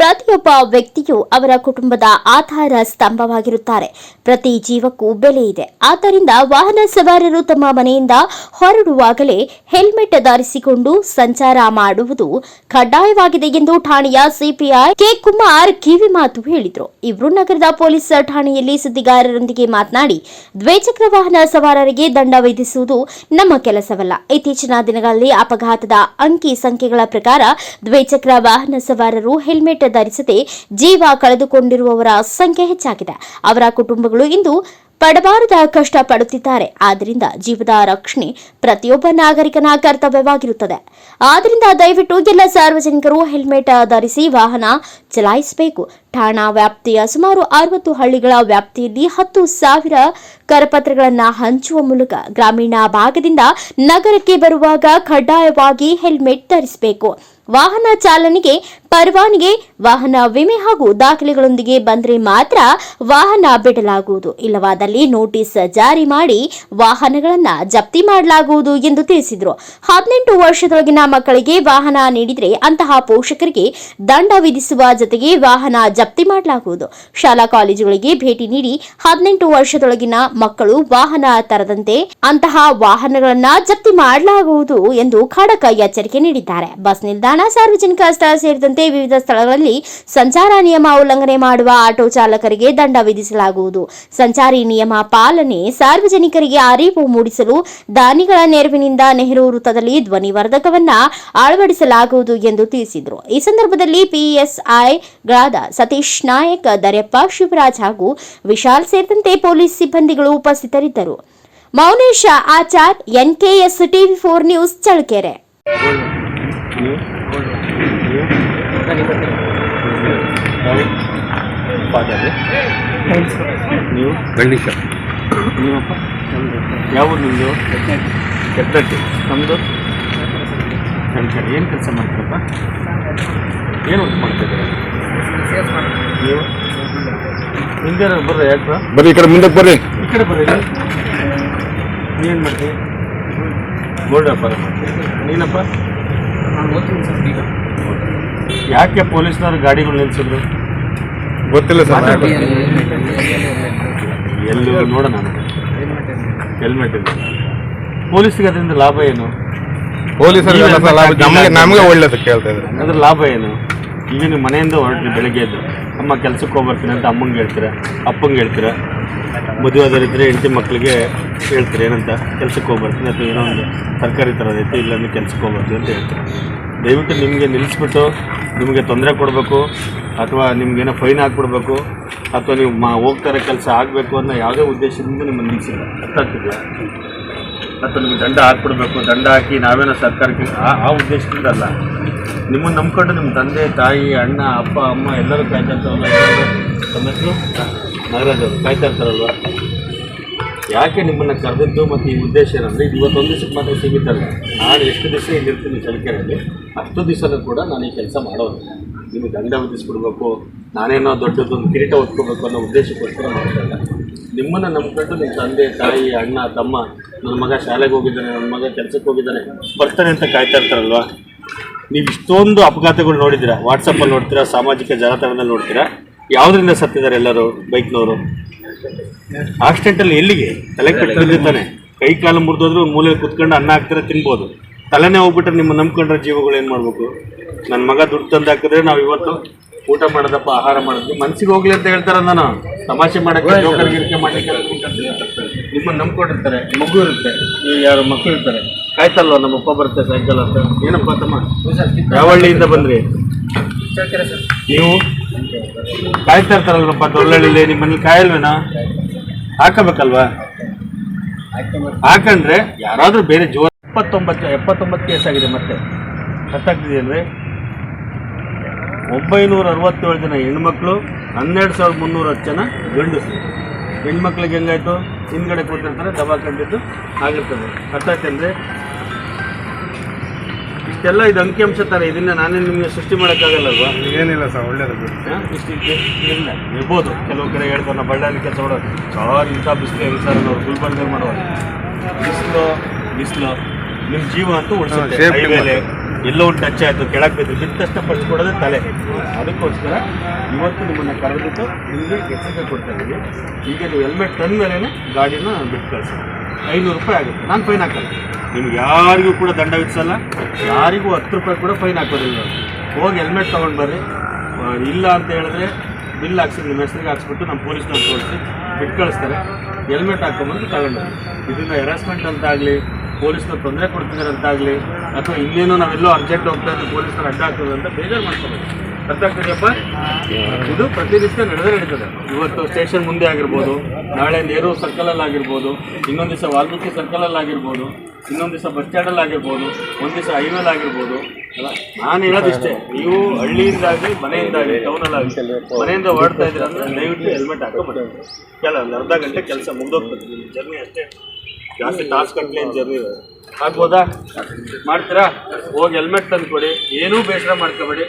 ಪ್ರತಿಯೊಬ್ಬ ವ್ಯಕ್ತಿಯು ಅವರ ಕುಟುಂಬದ ಆಧಾರ ಸ್ತಂಭವಾಗಿರುತ್ತಾರೆ. ಪ್ರತಿ ಜೀವಕ್ಕೂ ಬೆಲೆ ಇದೆ. ಆದ್ದರಿಂದ ವಾಹನ ಸವಾರರು ತಮ್ಮ ಮನೆಯಿಂದ ಹೊರಡುವಾಗಲೇ ಹೆಲ್ಮೆಟ್ ಧರಿಸಿಕೊಂಡು ಸಂಚಾರ ಮಾಡುವುದು ಕಡ್ಡಾಯವಾಗಿದೆ ಎಂದು ಠಾಣೆಯ ಸಿಪಿಐ ಕೆ ಕುಮಾರ್ ಕಿವಿ ಮಾತು ಹೇಳಿದರು. ಇವರು ನಗರದ ಪೊಲೀಸ್ ಠಾಣೆಯಲ್ಲಿ ಸುದ್ದಿಗಾರರೊಂದಿಗೆ ಮಾತನಾಡಿ, ದ್ವಿಚಕ್ರ ವಾಹನ ಸವಾರರಿಗೆ ದಂಡ ವಿಧಿಸುವುದು ನಮ್ಮ ಕೆಲಸವಲ್ಲ. ಇತ್ತೀಚಿನ ದಿನಗಳಲ್ಲಿ ಅಪಘಾತದ ಅಂಕಿ ಸಂಖ್ಯೆಗಳ ಪ್ರಕಾರ ದ್ವಿಚಕ್ರ ವಾಹನ ಸವಾರರು ಹೆಲ್ಮೆಟ್ ಧರಿಸದೆ ಜೀವ ಕಳೆದುಕೊಂಡಿರುವವರ ಸಂಖ್ಯೆ ಹೆಚ್ಚಾಗಿದೆ. ಅವರ ಕುಟುಂಬಗಳು ಇಂದು ಪಡಬಾರದ ಕಷ್ಟ ಪಡುತ್ತಿದ್ದಾರೆ ಆದ್ದರಿಂದ ಜೀವದ ರಕ್ಷಣೆ ಪ್ರತಿಯೊಬ್ಬ ನಾಗರಿಕನ ಕರ್ತವ್ಯವಾಗಿರುತ್ತದೆ. ಆದ್ದರಿಂದ ದಯವಿಟ್ಟು ಎಲ್ಲ ಸಾರ್ವಜನಿಕರು ಹೆಲ್ಮೆಟ್ ಧರಿಸಿ ವಾಹನ ಚಲಾಯಿಸಬೇಕು. ಠಾಣಾ ವ್ಯಾಪ್ತಿಯ ಸುಮಾರು ಅರವತ್ತು ಹಳ್ಳಿಗಳ ವ್ಯಾಪ್ತಿಯಲ್ಲಿ ಹತ್ತು ಸಾವಿರ ಕರಪತ್ರಗಳನ್ನು ಹಂಚುವ ಮೂಲಕ ಗ್ರಾಮೀಣ ಭಾಗದಿಂದ ನಗರಕ್ಕೆ ಬರುವಾಗ ಕಡ್ಡಾಯವಾಗಿ ಹೆಲ್ಮೆಟ್ ಧರಿಸಬೇಕು. ವಾಹನ ಚಾಲನೆಗೆ ಪರವಾನಗಿ ವಾಹನ ವಿಮೆ ಹಾಗೂ ದಾಖಲೆಗಳೊಂದಿಗೆ ಬಂದರೆ ಮಾತ್ರ ವಾಹನ ಬಿಡಲಾಗುವುದು. ಇಲ್ಲವಾದಲ್ಲಿ ನೋಟಿಸ್ ಜಾರಿ ಮಾಡಿ ವಾಹನಗಳನ್ನು ಜಪ್ತಿ ಮಾಡಲಾಗುವುದು ಎಂದು ತಿಳಿಸಿದರು. ಹದಿನೆಂಟು ವರ್ಷದೊಳಗಿನ ಮಕ್ಕಳಿಗೆ ವಾಹನ ನೀಡಿದರೆ ಅಂತಹ ಪೋಷಕರಿಗೆ ದಂಡ ವಿಧಿಸುವ ಜೊತೆಗೆ ವಾಹನ ಜಪ್ತಿ ಮಾಡಲಾಗುವುದು. ಶಾಲಾ ಕಾಲೇಜುಗಳಿಗೆ ಭೇಟಿ ನೀಡಿ ಹದಿನೆಂಟು ವರ್ಷದೊಳಗಿನ ಮಕ್ಕಳು ವಾಹನ ತರದಂತೆ ಅಂತಹ ವಾಹನಗಳನ್ನ ಜಪ್ತಿ ಮಾಡಲಾಗುವುದು ಎಂದು ಖಡಕ ಎಚ್ಚರಿಕೆ ನೀಡಿದ್ದಾರೆ. ಬಸ್ ನಿಲ್ದಾಣ ಸಾರ್ವಜನಿಕ ಸ್ಥಳ ಸೇರಿದಂತೆ ವಿವಿಧ ಸ್ಥಳಗಳಲ್ಲಿ ಸಂಚಾರ ನಿಯಮ ಉಲ್ಲಂಘನೆ ಮಾಡುವ ಆಟೋ ಚಾಲಕರಿಗೆ ದಂಡ ವಿಧಿಸಲಾಗುವುದು. ಸಂಚಾರಿ ನಿಯಮ ಪಾಲನೆ ಸಾರ್ವಜನಿಕರಿಗೆ ಅರಿವು ಮೂಡಿಸಲು ದಾನಿಗಳ ನೆರವಿನಿಂದ ನೆಹರು ವೃತ್ತದಲ್ಲಿ ಧ್ವನಿವರ್ಧಕವನ್ನ ಅಳವಡಿಸಲಾಗುವುದು ಎಂದು ತಿಳಿಸಿದರು. ಈ ಸಂದರ್ಭದಲ್ಲಿ ಪಿಎಸ್ಐಗಳಾದ ಸತೀಶ್ ನಾಯಕ್, ದರ್ಯಪ್ಪ, ಶಿವರಾಜ್ ಹಾಗೂ ವಿಶಾಲ್ ಸೇರಿದಂತೆ ಪೊಲೀಸ್ ಸಿಬ್ಬಂದಿಗಳು ಉಪಸ್ಥಿತರಿದ್ದರು. Maunesha Achar, NKS TV four news, Challakere ನೀವು ನೀವು ನಾವು ಫಾದರ್ ನೀವು? ಗಣೇಶ ನೀವಪ್ಪ? ಯಾವ ಊರು ನಿಮ್ಮದು ಕೆಟ್ಟಟ್ಟಿ ನಮ್ಮದು ಕಣ್ಕಡಿ ಏನು ಕೆಲಸ ಮಾಡ್ತೀರಪ್ಪ? ಏನು ವರ್ಕ್ ಮಾಡ್ತಿದ್ದೀರ? ನೀವು? ಹಿಂದೆ ಬರ್ರಿ ಯಾಕೆ ಬರ್ರಿ ಈ ಕಡೆ ಮುಂದಕ್ಕೆ ಬರ್ರಿ. ಈ ಕಡೆ ಬರ್ರಿ. ನೀವೇನು ಮಾಡ್ತೀವಿ ಗೋಲ್ಡ್ ವ್ಯಾಪಾರ ಸರ್ ಈಗ. ಯಾಕೆ ಪೊಲೀಸ್ನವ್ರು ಗಾಡಿಗಳು ನಿಲ್ಸಿದ್ರು? ಗೊತ್ತಿಲ್ಲ ಸರ್ ಎಲ್ಲೂ ನೋಡೋಣ ಹೆಲ್ಮೆಟ್ ಇಲ್ಲ. ಪೊಲೀಸ್ಗೆ ಅದರಿಂದ ಲಾಭ ಏನು? ಪೊಲೀಸರಿಗೆ ನಮಗೆ ನಮಗೆ ಒಳ್ಳೇದು ಕೇಳ್ತಾ ಇದ್ದಾರೆ. ಅದ್ರ ಲಾಭ ಏನು? ಈಗ ನಿಮ್ಮ ಮನೆಯಿಂದ ಹೊರಟ್ರಿ ಬೆಳಗ್ಗೆ ಎದ್ದು. ಅಮ್ಮ ಕೆಲ್ಸಕ್ಕೆ ಹೋಗ್ಬರ್ತೀನಿ ಅಂತ ಅಮ್ಮಂಗೆ ಹೇಳ್ತೀರ? ಅಪ್ಪಂಗೆ ಹೇಳ್ತೀರ? ಮದುವೆ ಆದವರಿದ್ದರೆ ಹೆಂಡತಿ ಮಕ್ಕಳಿಗೆ ಹೇಳ್ತೀರ ಏನಂತ? ಕೆಲ್ಸಕ್ಕೆ ಹೋಗ್ಬರ್ತೀನಿ ಅಥವಾ ಏನೋ ಒಂದು ಸರ್ಕಾರಿ ತರಬೇತಿ ಇಲ್ಲಾಂದ್ರೆ ಕೆಲ್ಸಕ್ಕೆ ಹೋಗ್ಬರ್ತೀನಿ ಅಂತ ಹೇಳ್ತೀರ? ದಯವಿಟ್ಟು ನಿಮಗೆ ನಿಲ್ಲಿಸ್ಬಿಟ್ಟು ನಿಮಗೆ ತೊಂದರೆ ಕೊಡಬೇಕು. ಅಥವಾ ನಿಮ್ಗೇನೋ ಫೈನ್ ಹಾಕ್ಬಿಡ್ಬೇಕು ಅಥವಾ ನೀವು ಮಾ, ಹೋಗ್ತಾರೆ ಕೆಲಸ ಆಗಬೇಕು ಅನ್ನೋ ಯಾವುದೇ ಉದ್ದೇಶದಿಂದ ನಿಮ್ಮ ನಿಲ್ಲಿಸಿಲ್ಲ. ಅರ್ಥ ಆಗ್ತಿದೆಯಾ ಅಥವಾ ನಿಮ್ಗೆ ದಂಡ ಹಾಕ್ಬಿಡ್ಬೇಕು. ದಂಡ ಹಾಕಿ ನಾವೇನೋ ಸರ್ಕಾರಕ್ಕೆ ಆ ಉದ್ದೇಶದಿಂದ ಅಲ್ಲ. ನಿಮ್ಮನ್ನು ನಂಬ್ಕೊಂಡು ನಿಮ್ಮ ತಂದೆ, ತಾಯಿ, ಅಣ್ಣ, ಅಪ್ಪ, ಅಮ್ಮ ಎಲ್ಲರೂ ಕಾಯ್ತಾ ಇರ್ತಾರಲ್ಲ ತಮ್ಮ ಹೆಸರು ನಾಗರಾಜ್ ಅವರು ಯಾಕೆ ನಿಮ್ಮನ್ನು ಕರೆದಿದ್ದು ಮತ್ತು ಈ ಉದ್ದೇಶ ಏನಂದರೆ, ಇದು ಇವತ್ತೊಂದು ದಿವಸಕ್ಕೆ ಮಾತ್ರ ಸಿಗುತ್ತಲ್ಲ ನಾನು ಎಷ್ಟು ದಿವಸ ಇಲ್ಲಿರ್ತೀನಿ ಚಳಿಕೆರೆಯಲ್ಲಿ ಅಷ್ಟು ದಿವಸನೂ ಕೂಡ ನಾನು ಈ ಕೆಲಸ ಮಾಡೋದು ನಿಮಗೆ ದಂಡ ವಿಧಿಸ್ಬಿಡ್ಬೇಕು ನಾನೇನೋ ದೊಡ್ಡದೊಂದು ಕಿರೀಟ ಹೊತ್ಕೋಬೇಕು ಅನ್ನೋ ಉದ್ದೇಶಕ್ಕೋಸ್ಕರ ಮಾಡ್ತಾಯಿಲ್ಲ ನಿಮ್ಮನ್ನು ನಂಬ್ಕೊಂಡು ನಿಮ್ಮ ತಂದೆ, ತಾಯಿ, ಅಣ್ಣ, ತಮ್ಮ, ನನ್ನ ಮಗ ಶಾಲೆಗೆ ಹೋಗಿದ್ದಾನೆ, ನನ್ನ ಮಗ ಕೆಲಸಕ್ಕೆ ಹೋಗಿದ್ದಾನೆ, ಬರ್ತಾನೆ ಅಂತ ಕಾಯ್ತಾ ಇರ್ತಾರಲ್ವಾ? ನೀವು ಇಷ್ಟೊಂದು ಅಪಘಾತಗಳು ನೋಡಿದ್ದೀರಾ? ವಾಟ್ಸಪ್ಪಲ್ಲಿ ನೋಡ್ತೀರಾ? ಸಾಮಾಜಿಕ ಜಾಲತಾಣದಲ್ಲಿ ನೋಡ್ತೀರಾ? ಯಾವುದರಿಂದ ಸತ್ತಿದ್ದಾರೆ ಎಲ್ಲರೂ ಬೈಕ್ನವರು? ಆಕ್ಸಿಡೆಂಟಲ್ಲಿ ಎಲ್ಲಿಗೆ? ತಲೆ ಕಟ್ಟಿರ್ತಾನೆ ಕೈ ಕಾಲು ಮುರಿದೋದ್ರೆ ಒಂದು ಮೂಲೆ ಕುತ್ಕೊಂಡು ಅನ್ನ ಹಾಕ್ತಾರೆ, ತಿನ್ಬೋದು. ತಲೆನೇ ಹೋಗ್ಬಿಟ್ರೆ ನಿಮ್ಮ ನಂಬ್ಕೊಂಡ್ರೆ ಜೀವಗಳು ಏನು ಮಾಡಬೇಕು? ನನ್ನ ಮಗ ದುಡ್ಡು ತಂದು ಹಾಕಿದ್ರೆ ನಾವು ಇವತ್ತು ಊಟ ಮಾಡೋದಪ್ಪ ಆಹಾರ ಮಾಡೋದು ಮನ್ಸಿಗೆ ಹೋಗ್ಲಿ ಅಂತ ಹೇಳ್ತಾರ ನಾನು ತಮಾಷೆ ಮಾಡೋಕ್ಕೆ ಜೋಕರ್ ಗಿರಿಕೆ ಮಾಡ್ಲಿಕ್ಕೆ ನಿಮ್ಮನ್ನು ನಂಬ್ಕೊಂಡಿರ್ತಾರೆ ಮಗು ಇರುತ್ತೆ. ನೀವು ಯಾರು ಮಕ್ಕಳು ಇರ್ತಾರೆ. ಕಾಯ್ತಲ್ವ ನಮ್ಮ ಅಪ್ಪ ಬರುತ್ತೆ ಸಾಯಂಕಾಲ ಅಂತ? ಏನಪ್ಪ ತಮ್ಮ? ಯಾವ ಹಳ್ಳಿಯಿಂದ ಬಂದ್ರಿ? ನೀವು? ಕಾಯ್ತಾ ಇರ್ತಾರಲ್ವಪ್ಪ ದೊಳ್ಳಳ್ಳಿಲಿ ನಿಮ್ಮ ಮನೇಲಿ ಕಾಯಲ್ವೇನಾ? ಹಾಕಬೇಕಲ್ವಾ? ಹಾಕಂಡ್ರೆ ಯಾರಾದ್ರೂ ಬೇರೆ ಜೋರ ಎಪ್ಪತ್ತೊಂಬತ್ತು ಎಪ್ಪತ್ತೊಂಬತ್ತು ಕೇಸ್ ಆಗಿದೆ ಮತ್ತೆ. ಗೊತ್ತಾಗ್ತಿದೆಯಲ್ವೇ ಒಂಬೈನೂರ ಅರವತ್ತೇಳು ಜನ ಹೆಣ್ಮಕ್ಳು ಹನ್ನೆರಡು ಸಾವಿರದ ಮುನ್ನೂರ ಹತ್ತು ಜನ ಗಂಡಸರು ಹೆಣ್ಮಕ್ಳಿಗೆ ಹೆಂಗಾಯ್ತು? ಹಿಂದ್ಗಡೆ ಕೂತಿರ್ತಾರೆ ದಬಾ ಕಂಡಿದ್ದು ಆಗಿರ್ತದೆ. ಅರ್ಥ ಅಂದರೆ ಇಷ್ಟೆಲ್ಲ ಇದು ಅಂಕಿಅಂಶ ಥರ ಇದನ್ನ ನಾನೇ ನಿಮಗೆ ಸೃಷ್ಟಿ ಮಾಡೋಕ್ಕಾಗಲ್ಲಲ್ವಾ? ಏನಿಲ್ಲ ಸರ್ ಒಳ್ಳೇದು. ಇಷ್ಟಿಲ್ಲ ಇಲ್ಲ ಇರ್ಬೋದು. ಕೆಲವು ಕಡೆ ಹೇಳ್ತಾರೆ ನಾವು ಬಳ್ಳಾರಿ ಕೆಲಸ ಮಾಡೋದು ಸಾರ್ ಇಂಥ ಬಿಸಿಲು ಹೆಂಗೆ ಸರ್ ನಾವು ಗುಲ್ಬರ್ಗ ಮಾಡೋದು ಬಿಸಿಲು ಬಿಸಿಲು. ನಿಮ್ಮ ಜೀವ ಅಂತೂ ಉಳಿಸುತ್ತೆ. ಎಲ್ಲೋ ಒಂದು ಟಚ್ ಆಯಿತು ಕೆಳಗೆ ಬಿದ್ದು ಬಿದ್ದ ತಕ್ಷಣ ಫಸ್ಟ್ ಕೊಡೋದೇ ತಲೆ. ಅದಕ್ಕೋಸ್ಕರ ಇವತ್ತು ನಿಮ್ಮನ್ನು ಕರೆದಿಟ್ಟು ನಿಮಗೆ ಎಚ್ಚರಿಕೆ ಕೊಡ್ತಾ ಇದ್ದೀವಿ ಈಗ ನೀವು ಹೆಲ್ಮೆಟ್ ತಂದ ಮೇಲೆ ಗಾಡಿನ ಬಿಟ್ಟು ಕಳಿಸಿ ಐನೂರು ರೂಪಾಯಿ ಆಗುತ್ತೆ. ನಾನು ಫೈನ್ ಹಾಕಲ್ಲ ನಿಮ್ಗೆ ಯಾರಿಗೂ ಕೂಡ ದಂಡ ವಿಧಿಸಲ್ಲ. ಯಾರಿಗೂ ಹತ್ತು ರೂಪಾಯಿ ಕೂಡ ಫೈನ್ ಹಾಕೋದಿಲ್ಲ. ನಾವು. ಹೋಗಿ ಹೆಲ್ಮೆಟ್ ತೊಗೊಂಡು ಬರ್ರಿ. ಆ, ಇಲ್ಲ ಅಂತ ಹೇಳಿದ್ರೆ ಬಿಲ್ ಹಾಕ್ಸಿ ನಿಮ್ಮ ಹೆಸರಿಗೆ ಹಾಕ್ಸ್ಬಿಟ್ಟು ನಮ್ಮ ಪೊಲೀಸ್ನವ್ರು ತೋರಿಸಿ ಬಿಟ್ಟು ಕಳಿಸ್ತಾರೆ. ಹೆಲ್ಮೆಟ್ ಹಾಕೊಂಬಂದು ತಗೊಂಡು ಇದರಿಂದ ಹೆರಾಸ್ಮೆಂಟ್ ಅಂತ ಆಗಲಿ ಪೊಲೀಸ್ನವ್ರು ತೊಂದರೆ ಕೊಡ್ತಿದ್ದಾರೆ ಅಂತಾಗಲಿ ಅಥವಾ ಇನ್ನೇನೋ ನಾವೆಲ್ಲೋ ಅರ್ಜೆಂಟ್ ಹೋಗ್ತಾ ಇದ್ರೆ ಪೊಲೀಸರು ಅಡ್ಡ ಆಗ್ತದೆ ಅಂತ ಬೇಜಾರು ಮಾಡ್ಕೋಬೇಕು ಅರ್ಥ ಆಗ್ತದೆಯಪ್ಪ? ಇದು ಪ್ರತಿನಿತ್ಯ ನಡೆದೇ ನಡೀತದೆ. ಇವತ್ತು ಸ್ಟೇಷನ್ ಮುಂದೆ ಆಗಿರ್ಬೋದು, ನಾಳೆ ನೆಹರು ಸರ್ಕಲಲ್ಲಿ ಆಗಿರ್ಬೋದು, ಇನ್ನೊಂದು ದಿವಸ ವಾಲ್ಮೀಕಿ ಸರ್ಕಲಲ್ಲಿ ಆಗಿರ್ಬೋದು, ಇನ್ನೊಂದು ದಿವಸ ಬಸ್ ಸ್ಟ್ಯಾಂಡಲ್ಲಿ ಆಗಿರ್ಬೋದು, ಒಂದು ದಿವಸ ಹೈವೇಲ್ ಆಗಿರ್ಬೋದು, ಅಲ್ಲ? ನಾನು ಹೇಳೋದಿಷ್ಟೇ, ನೀವು ಹಳ್ಳಿಯಿಂದಾಗಿ ಮನೆಯಿಂದಾಗಿ ಟೌನಲ್ಲಾಗಲಿ ಮನೆಯಿಂದ ಹೊರಡ್ತಾ ಇದ್ದೀರ ಅಂದರೆ ದಯವಿಟ್ಟು ಹೆಲ್ಮೆಟ್ ಹಾಕೋಬೇಡಿ. ಕೆಲವೊಂದು ಅರ್ಧ ಗಂಟೆ ಕೆಲಸ ಮುಗ್ದೋಗ್ತದೆ, ನಿಮ್ಮ ಜರ್ನಿ ಅಷ್ಟೇ. ಜಾಸ್ತಿ ಟಾಸ್ ಕಂಪ್ಲೇಂಟ್ ಜರ್ನಿ ಆಗ್ಬೋದಾ ಮಾಡ್ತೀರಾ? ಹೋಗಿ ಹೆಲ್ಮೆಟ್ ತಂದ್ಕೊಡಿ. ಏನೂ ಬೇಸರ ಮಾಡ್ಕೋಬೇಡಿ.